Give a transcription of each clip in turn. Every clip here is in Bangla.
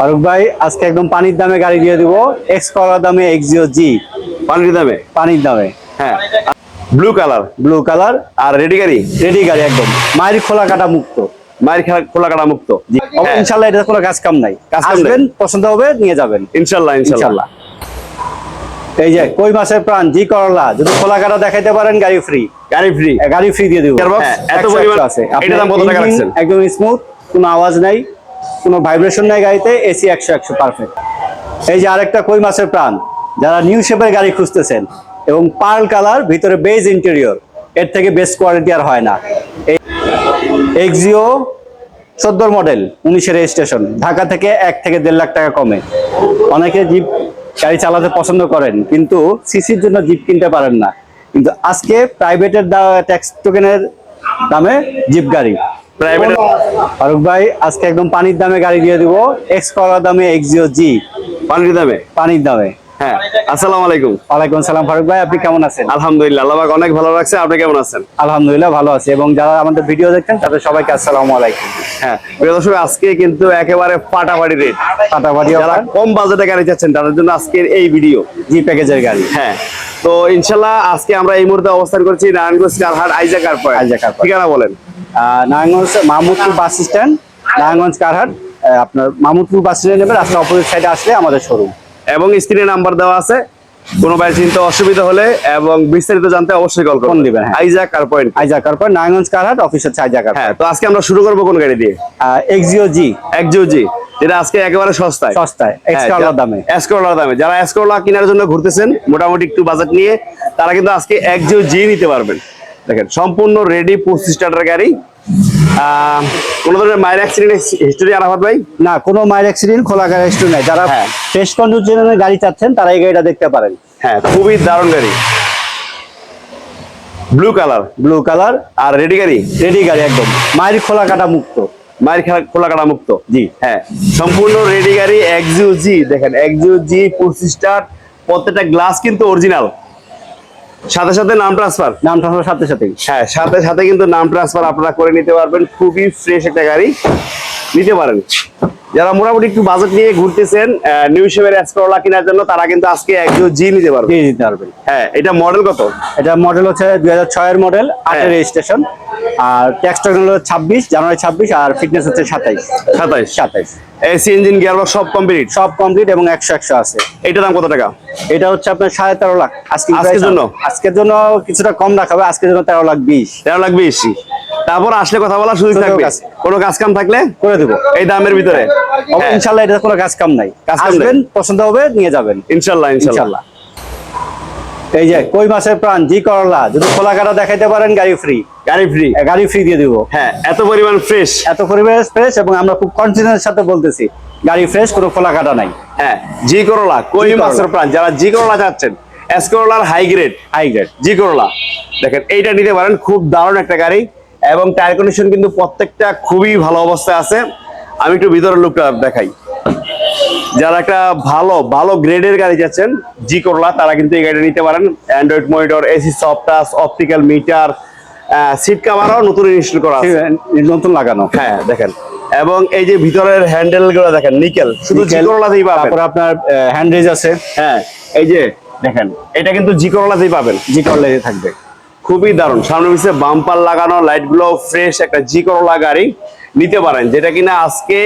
ফারুক ভাই আজকে একদম পানির দামে গাড়ি দিয়ে দিব। এক্স কলার দামে এক্সিও জি পানির দামে? পানির দামে। হ্যাঁ। ব্লু কালার ব্লু কালার আর রেডি গাড়ি? রেডি গাড়ি একদম। মায়ের খোলা কাটা মুক্ত। মায়ের খোলা কাটা মুক্ত? হ্যাঁ, ইনশাল্লাহ এটা কোনো কাজ কাম নাই। কাজ আসবেন পছন্দ হবে নিয়ে যাবেন। ইনশাল্লাহ ইনশাল্লাহ এই যে কই মাছের প্রাণ? জি করলা। যদি খোলা কাটা দেখাইতে পারেন গাড়ি ফ্রি গাড়ি ফ্রি গাড়ি ফ্রি দিয়ে দিব। হ্যাঁ, এত পরিমাণ- আছে। এটার দাম কত টাকা রাখছেন? একদম স্মুথ কোনো আওয়াজ নাই। কোনো ভাইব্রেশন নাই গাড়িতে, এসি একশো একশো পারফেক্ট এই যে আরেকটা কই মাছের প্রাণ, যারা নিউ শেপের গাড়ি খুঁজতেছেন এবং পার্ল কালার, ভিতরে বেজ ইন্টেরিয়র এর থেকে বেস্ট কোয়ালিটি আর হয় না। এক্সিও চোদ্দোর মডেল উনিশের রেজিস্ট্রেশন ঢাকা থেকে এক থেকে দেড় লাখ টাকা কমে। অনেকে জিপ গাড়ি চালাতে পছন্দ করেন, কিন্তু সিসির জন্য জিপ কিনতে পারেন না। কিন্তু আজকে প্রাইভেটের ট্যাক্স টোকেনের দামে জিপ গাড়ি। Private- ফারুক ভাই আজকে একদম পানির দামে গাড়ি দিয়ে দিব। এক্স কলার দামে এক্সিও জি পানির দামে? পানির দামে। হ্যাঁ। আসসালামু আলাইকুম। ওয়ালাইকুম সালাম ফারুক ভাই আপনি কেমন আছেন? আলহামদুলিল্লাহ আল্লাহ অনেক ভালো রাখছে। আপনি কেমন আছেন? আলহামদুলিল্লাহ ভালো আছি। এবং যারা আমাদের ভিডিও দেখছেন তাদের সবাইকে আসসালামু আলাইকুম। হ্যাঁ। প্রিয় দর্শক আজকে কিন্তু একেবারে ফাটাফাটি রেট ফাটাফাটি যারা কম বাজেটে গাড়ি চাচ্ছেন তাদের জন্য আজকের এই ভিডিও জি প্যাকেজের গাড়ি। হ্যাঁ। তো ইনশাল্লাহ আজকে আমরা এই মুহূর্তে অবস্থান করছি নারায়ণগঞ্জ কারহাট আইজা কারপাড়। ঠিকানা বলেন। নারায়ণগঞ্জ মাহমুদপুর বাস স্ট্যান্ড নারায়ণগঞ্জ কারহাট আপনার মাহমুদপুর বাস স্ট্যান্ডে নেবে রাস্তার অপোজিট সাইডে আসলে আমাদের শোরুম এবং স্ক্রিনে নাম্বার দেওয়া আছে কোনো বাইরে চিন্তা অসুবিধা হলে এবং বিস্তারিত জানতে অবশ্যই কল করুন দিবেন, হ্যাঁ। আইজা কার পয়েন্ট আইজা কারপার নারায়ণগঞ্জ কারহাট অফিস হচ্ছে আইজা কারপার হ্যাঁ তো আজকে আমরা শুরু করব কোন গাড়ি দিয়ে? এক্সিও জি একজো জি যেটা আজকে একেবারে সস্তায়। সস্তায় এক্স কালার দামে। এসকোলার দামে। যারা এসকোলা কেনার জন্য ঘুরতেছেন মোটামুটি একটু বাজেট নিয়ে তারা কিন্তু আজকে একজো জি নিতে পারবেন। দেখেন সম্পূর্ণ রেডি পঁচিশ স্টার্টার গাড়ি। কোনো ধরনের মায়ের অ্যাক্সিডেন্ট হিস্টোরি আরাফাত ভাই? না কোনো মাইল অ্যাক্সিডেন্ট খোলা গাড়ি স্টোর নাই। যারা হ্যাঁ। ফ্রেশ কন্ডিশনের গাড়ি চাচ্ছেন তারা এই গাড়িটা দেখতে পারেন। হ্যাঁ খুবই দারুণ গাড়ি। ব্লু কালার ব্লু কালার আর রেডি গাড়ি? রেডি গাড়ি একদম। মায়ের খোলা কাটা মুক্ত। মায়ের খেলা কাটা মুক্ত? জি। হ্যাঁ সম্পূর্ণ রেডি গাড়ি একজিও জি দেখেন একজিও জি পঁচিশটা প্রত্যেকটা গ্লাস কিন্তু অরিজিনাল সাথে সাথে নাম ট্রান্সফার নাম ট্রান্সফার সাথে সাথে হ্যাঁ সাথে সাথে কিন্তু নাম ট্রান্সফার আপনারা করে নিতে পারবেন। খুবই ফ্রেশ একটা গাড়ি নিতে পারেন। যারা মোটামুটি একটু বাজেট নিয়ে ঘুরতেছেন নিউ শেভের এক্সপ্লোরা কেনার জন্য তারা কিন্তু আজকে একজন জি নিতে পারবে। জি নিতে পারবেন। হ্যাঁ এটা মডেল কত? এটা মডেল হচ্ছে দুই হাজার ছয়ের মডেল আটের হ্যাঁ। রেজিস্ট্রেশন আর ট্যাক্স টোকেন হলো ছাব্বিশ জানুয়ারি ছাব্বিশ আর ফিটনেস হচ্ছে সাতাইশ। সাতাইশ? সাতাইশ। এসি ইঞ্জিন গিয়ারবক্স সব কমপ্লিট সব কমপ্লিট এবং একশো একশো আছে। এটার দাম কত টাকা? এটা হচ্ছে আপনার সাড়ে তেরো লাখ। আজকে আজকের জন্য? আজকের জন্য কিছুটা কম রাখাবে আজকের জন্য তেরো লাখ বিশ। তেরো লাখ বিশ। তারপর আসলে কথা বলার সুযোগ থাকবে? কোনো কাজ কাম থাকলে? করে দেবো। এই দামের ভিতরে। হ্যাঁ, ইনশাল্লাহ এটা কোনো কাজ কাম নাই। কাজ আসবেন পছন্দ হবে নিয়ে যাবেন। ইনশাল্লাহ। ইনশাল্লাহ। এই যে কই মাছের প্রাণ? জি করলা। যদি খোলা কাটা দেখাইতে পারেন গাড়ি ফ্রি গাড়ি ফ্রি গাড়ি ফ্রি দিয়ে দিব। হ্যাঁ এত পরিমাণ ফ্রেশ এত পরিবেশ ফ্রেশ এবং আমরা খুব কনফিডেন্সের সাথে বলতেছি গাড়ি ফ্রেশ কোনো খোলা কাটা নাই। হ্যাঁ জি করলা কই মাছের প্রাণ? যারা জি করলা চাচ্ছেন এস করলার high grade high grade G Corolla. দেখেন এইটা নিতে পারেন খুব দারুণ একটা গাড়ি এবং টায়ার কন্ডিশন কিন্তু প্রত্যেকটা খুবই ভালো অবস্থায় আছে। আমি একটু ভিতরের লুকটা দেখাই। যারা একটা ভালো ভালো গ্রেডের গাড়ি যাচ্ছেন জি করলা তারা কিন্তু এই গাড়িটা নিতে পারেন। Android monitor AC soft touch optical meter seat কাভারও নতুন ইনস্টল করা আছে। নতুন লাগানো। হ্যাঁ দেখেন। এবং এই যে ভিতরের হ্যান্ডেলগুলো দেখেন নিকেল শুধু জি করলাতেই পাবেন। তারপরে আপনার হ্যান্ড রেজ আছে। হ্যাঁ এই যে দেখেন এটা কিন্তু জি করলাতেই পাবেন। জি করলে থাকবে। খুবই দারুণ। সামনে পিছিয়ে বাম্পার লাগানো লাইটগুলো ফ্রেশ একটা জি করলা গাড়ি নিতে পারেন যেটা কিনা আজকে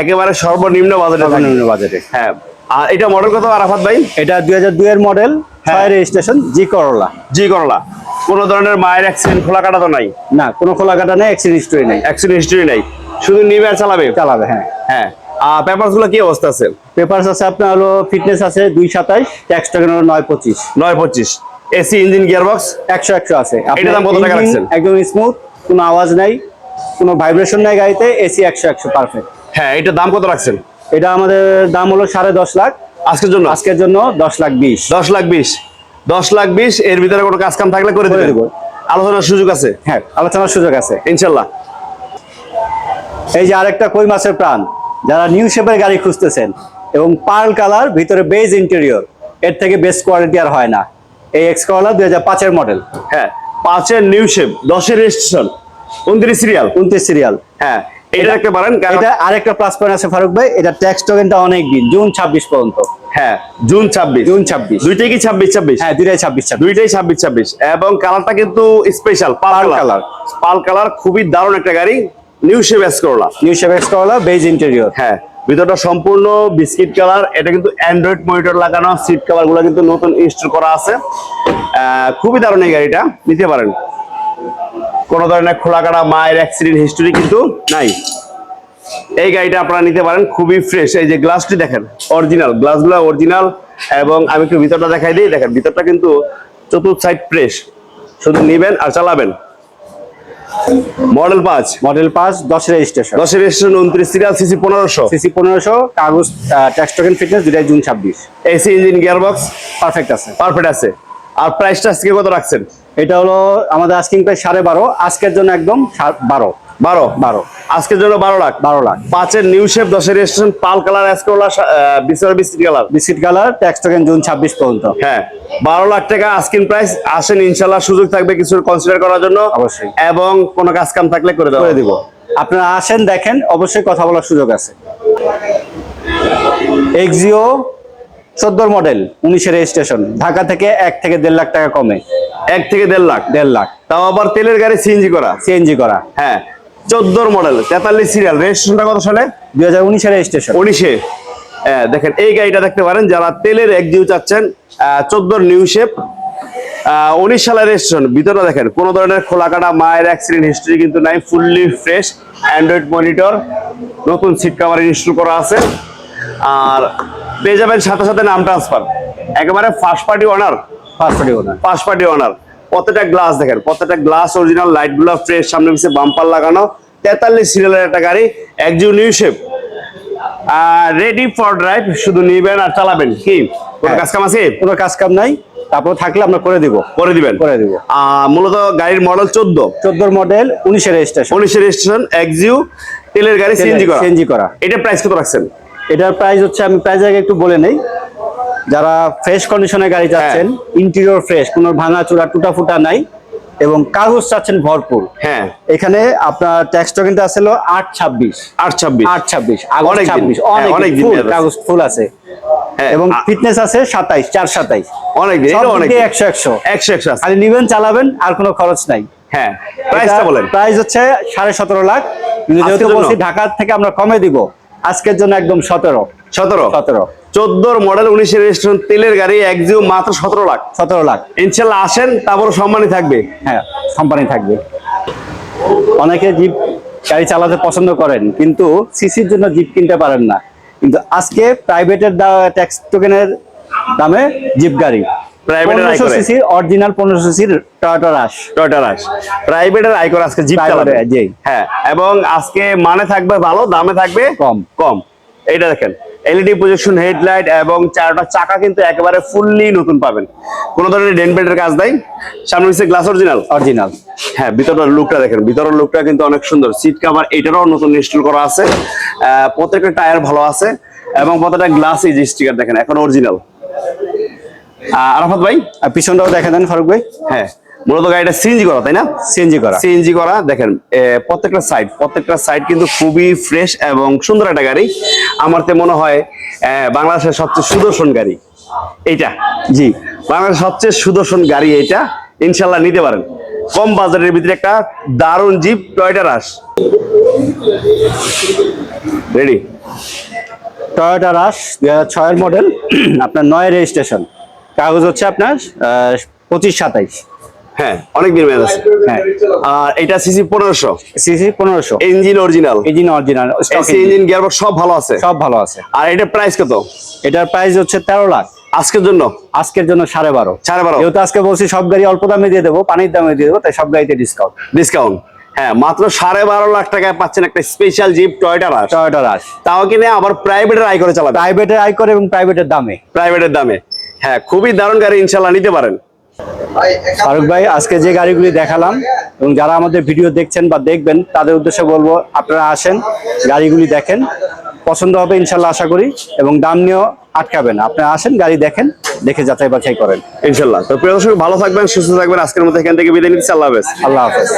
একেবারে সর্বনিম্ন বাজেটে। সর্বনিম্ন বাজেটে। হ্যাঁ। আর এটা মডেল কত আরাফাত ভাই? এটা দুই হাজার দুই এর মডেল হ্যাঁ। ছয় রেজিস্ট্রেশন জি করলা জি করলা কোনো ধরনের মায়ের অ্যাক্সিডেন্ট খোলা কাটা তো নাই? না কোনো খোলা কাটা নেই অ্যাক্সিডেন্ট হিস্ট্রি নেই। অ্যাক্সিডেন্ট হিস্ট্রি নাই। শুধু নিবে আর চালাবে? চালাবে হ্যাঁ। হ্যাঁ। আর পেপারসগুলো কি অবস্থা আছে? পেপারস আছে আপনার হলো ফিটনেস আছে দুই সাতাইশ ট্যাক্স টাকা হলো নয় পঁচিশ। নয় পঁচিশ। এসি ইঞ্জিন গিয়ারবক্স একশো একশো আছে। এটার দাম কত টাকা রাখছেন? একদম স্মুথ কোনো আওয়াজ নাই কোনো ভাইব্রেশন নাই গাড়িতে এসি একশো একশো পারফেক্ট হ্যাঁ এটার দাম কত রাখছেন? এটা আমাদের দাম হলো সাড়ে দশ লাখ। আজকের জন্য? আজকের জন্য দশ লাখ বিশ। দশ লাখ বিশ। দশ লাখ বিশ এর ভিতরে কোনো কাজ কাম থাকলে করে দেবেন। দেবো। আলোচনার সুযোগ আছে? হ্যাঁ আলোচনার সুযোগ আছে। ইনশাল্লাহ। এই যে আরেকটা কই মাছের প্রাণ যারা নিউ শেপের গাড়ি খুঁজতেছেন এবং পার্ল কালার ভিতরে বেজ ইন্টেরিয়র এর থেকে বেস্ট কোয়ালিটি আর হয় না। এই এক্স করলা দুই হাজার পাঁচের মডেল। হ্যাঁ পাঁচের নিউ শেপ দশের রেজিস্ট্রেশন উনত্রিশ সিরিয়াল। উনত্রিশ সিরিয়াল। হ্যাঁ এটা দেখতে পারেন কারণ এটা আরেকটা প্লাস পয়েন্ট আছে ফারুক ভাই এটা ট্যাক্স টোকেনটা অনেক দিন জুন ছাব্বিশ পর্যন্ত। হ্যাঁ জুন ছাব্বিশ। জুন ছাব্বিশ। দুইটাই কি ছাব্বিশ ছাব্বিশ? হ্যাঁ দুইটাই ছাব্বিশ ছাব্বিশ। দুইটাই ছাব্বিশ ছাব্বিশ। এবং কালারটা কিন্তু special pearl colour pearl colour খুবই দারুণ একটা গাড়ি new shape new Corolla beige interior হ্যাঁ ভিতরটা সম্পূর্ণ বিস্কিট কালার এটা কিন্তু অ্যান্ড্রয়েড মনিটর লাগানো সিট কভারগুলো কিন্তু নতুন ইনস্টল করা আছে। আহ, খুবই দারুণ এই গাড়িটা নিতে পারেন। কোনো ধরনের খোলা কাটা মায়ের অ্যাক্সিডেন্ট হিস্টোরি কিন্তু নাই। এই গাড়িটা আপনারা নিতে পারেন খুবই ফ্রেশ এই যে গ্লাসটি দেখেন অরিজিনাল গ্লাসগুলো অরিজিনাল এবং আমি একটু ভিতরটা দেখাই দিই। দেখেন ভিতরটা কিন্তু চতুর্থ সাইড ফ্রেশ শুধু নিবেন আর চালাবেন। মডেল পাঁচ। মডেল পাঁচ দশ রেজিস্ট্রেশন দশের রেজিস্ট্রেশন উনত্রিশ সিরিয়াল সিসি পনেরোশো। সিসি পনেরোশো কাগজ ট্যাক্স টোকেন ফিটনেস দুইটাই জুন ছাব্বিশ। এসি ইঞ্জিন গিয়ারবক্স পারফেক্ট আছে। পারফেক্ট আছে। আর প্রাইসটা আজকে কত রাখছেন? এটা হলো আমাদের আস্কিং প্রাইস সাড়ে বারো আজকের জন্য একদম বারো। বারো? বারো। আজকের জন্য বারো লাখ? বারো লাখ। পাঁচের নিউ শেপ দশের রেজিস্ট্রেশন পাল কালার অ্যাসকোলা বিসর biscuit colour biscuit colour tax token June ছাব্বিশ পর্যন্ত। হ্যাঁ। বারো লাখ টাকা আস্কিন প্রাইস আসেন ইনশাল্লাহ সুযোগ থাকবে কিছু কনসিডার করার জন্য। অবশ্যই। এবং কোনো কাজ কাম থাকলে করে দেওয়া করে দিব। আপনারা আসেন দেখেন অবশ্যই কথা বলার সুযোগ আছে। এক্সিও চোদ্দোর মডেল উনিশের রেজিস্ট্রেশন ঢাকা থেকে এক থেকে দেড় লাখ টাকা কমে। এক থেকে দেড় লাখ? দেড় লাখ। তাও আবার তেলের গাড়ি সিএনজি করা? সিএনজি করা। হ্যাঁ। চোদ্দোর মডেল তেতাল্লিশ সিরিয়াল রেজিস্ট্রেশনটা কত সালে? দুই হাজার উনিশের রেজিস্ট্রেশন উনিশে। হ্যাঁ, দেখেন এই গাড়িটা দেখতে পারেন যারা তেলের এক একজিউ চাচ্ছেন চোদ্দোর নিউ শেপ উনিশ সালের রেজিস্ট্রেশন ভিতরে দেখেন কোন ধরনের খোলা কাটা মায়ের অ্যাক্সিডেন্ট হিস্ট্রি কিন্তু নাই ফুললি ফ্রেশ অ্যান্ড্রয়েড মনিটর নতুন সিট কাভার ইনস্টল করা আছে। আর পেয়ে যাবেন সাথে সাথে নাম ট্রান্সফার একেবারে first party owner passport owner first party owner প্রত্যেকটা গ্লাস দেখেন প্রত্যেকটা গ্লাস অরিজিনাল লাইটগুলো ফ্রেশ সামনে পিছিয়ে বাম্পার লাগানো তেতাল্লিশ সিরিয়ালের একটা গাড়ি একজিউ new shape ready for drive শুধু নিবেন আর চালাবেন কি? কোনো হ্যাঁ। কাজ কাম আছে? কোনো কাজ কাম নাই তারপর থাকলে আমরা করে দিব। করে দিবেন। করে দিব। আহ, মূলত গাড়ির মডেল চোদ্দ। চোদ্দোর মডেল উনিশের রেজিস্ট্রেশন উনিশের রেজিস্ট্রেশন একজিউ তেলের গাড়ি সিএনজি করা। সিএনজি করা। এটা প্রাইস কত রাখছেন? এটার প্রাইস হচ্ছে আমি প্রাইস আগে একটু বলে নেই। যারা ফ্রেশ কন্ডিশনের গাড়ি চাচ্ছেন হ্যাঁ। ইন্টেরিয়র ফ্রেশ কোনো ভাঙা চূড়া টুটা ফুটা নাই এবং কাগজ চাচ্ছেন ভরপুর। হ্যাঁ। এখানে আপনার ট্যাক্স টোকেনটা আছে হলো আট ছাব্বিশ। আট ছাব্বিশ। আট ছাব্বিশ অনেক। ছাব্বিশ হ্যাঁ, অনেক। কাগজ ফুল আছে। হ্যাঁ, এবং ফিটনেস আছে সাতাইশ চার সাতাইশ। অনেক। একশো একশো। একশো একশো আছে। খালি নিবেন চালাবেন আর কোনো খরচ নাই। হ্যাঁ প্রাইসটা বলেন। প্রাইস হচ্ছে সাড়ে সতেরো লাখ। যেহেতু বলছি ঢাকা থেকে আমরা কমে দিব। আজকের জন্য একদম সতেরো। সতেরো? সতেরো। চোদ্দোর মডেল উনিশের রেজিস্ট্রেশন তেলের গাড়ি একজিউ মাত্র সতেরো লাখ। সতেরো লাখ। ইনশাল্লাহ আসেন তারপর সম্মানই থাকবে। হ্যাঁ কোম্পানি থাকবে। অনেকে জিপ গাড়ি চালাতে পছন্দ করেন কিন্তু সিসির জন্য জিপ কিনতে পারেন না। কিন্তু আজকে প্রাইভেটের ট্যাক্স টোকেনের দামে জিপ গাড়ি। Private এর পনেরোশো আয় করে। সিসি অরিজিনাল পনেরোশো সিসির টয়োটা রাশ টয়টা রাশ প্রাইভেটের আইকর আজকে জিপ চালাবে। জি। হ্যাঁ এবং আজকে মানে থাকবে ভালো দামে থাকবে কম। কম। এইটা দেখেন এলইডি প্রজেকশন হেডলাইট এবং চারটা চাকা কিন্তু একেবারে ফুললি নতুন পাবেন। কোন ধরনের ডেন্ট বেল্টের কাজ নাই। সামনে পিছিয়ে গ্লাস অরিজিনাল অরিজিনাল হ্যাঁ ভিতরের লুকটা দেখেন। ভিতরের লুকটা কিন্তু অনেক সুন্দর। সিট কাভার এটারও নতুন ইনস্টল করা আছে। প্রত্যেকটা টায়ার ভালো আছে। এবং প্রত্যেকটা গ্লাস যে স্টিকার দেখেন এখন অরিজিনাল আরাফাত ভাই আর পিছনটাও দেখা দেন ফারুক ভাই। হ্যাঁ মূলত গাড়িটা সিএনজি করা তাই না? সিএনজি করা। সিএনজি করা দেখেন প্রত্যেকটা সাইড প্রত্যেকটা সাইড কিন্তু খুবই ফ্রেশ এবং সুন্দর একটা গাড়ি। আমার তো মনে হয় বাংলাদেশের সবচেয়ে সুদর্শন গাড়ি এইটা। জি। বাংলাদেশের সবচেয়ে সুদর্শন গাড়ি এইটা। ইনশাল্লাহ নিতে পারেন। কম বাজারের ভিতরে একটা দারুণ jeep Toyota Rush ready Toyota Rush দুই হাজার ছয়ের মডেল আপনার নয় রেজিস্ট্রেশন। কাগজ হচ্ছে আপনার পঁচিশ সাতাইশ। হ্যাঁ অনেক দিন মেয়াদ আছে। হ্যাঁ। আর এটা সিসি পনেরোশো। সিসি পনেরোশো। Engine original engine original engine gearbox সব ভালো আছে। সব ভালো আছে। আর এটা প্রাইস কত? এটার প্রাইস হচ্ছে তেরো লাখ। আজকের জন্য? আজকের জন্য সাড়ে বারো। সাড়ে বারো। যেহেতু আজকে বলছি সব গাড়ি অল্প দামে দিয়ে দেবো পানির দামে দিয়ে দেবো তাই সব গাড়িতে ডিসকাউন্ট ডিসকাউন্ট হ্যাঁ মাত্র সাড়ে বারো লাখ টাকায় পাচ্ছেন একটা special jeep Toyota Rush Toyota Rush তাও কিনে আবার প্রাইভেটের আয় করে চালাবে প্রাইভেটের আয় করে এবং প্রাইভেটের দামে। প্রাইভেটের দামে। হ্যাঁ খুবই দারুণ গাড়ি ইনশাল্লাহ নিতে পারেন। ফারুক ভাই আজকে যে গাড়িগুলি দেখালাম এবং যারা আমাদের ভিডিও দেখছেন বা দেখবেন তাদের উদ্দেশ্যে বলব আপনারা আসেন গাড়িগুলি দেখেন পছন্দ হবে ইনশাল্লাহ আশা করি এবং দাম নিয়েও আটকাবেন। আপনারা আসেন গাড়ি দেখেন দেখে যাচাই বাছাই করেন। ইনশাল্লাহ তো প্রিয় দর্শক ভালো থাকবেন সুস্থ থাকবেন আজকের মতো এখান থেকে বিদায় নিচ্ছি আল্লাহ হাফেজ। আল্লাহ হাফেজ।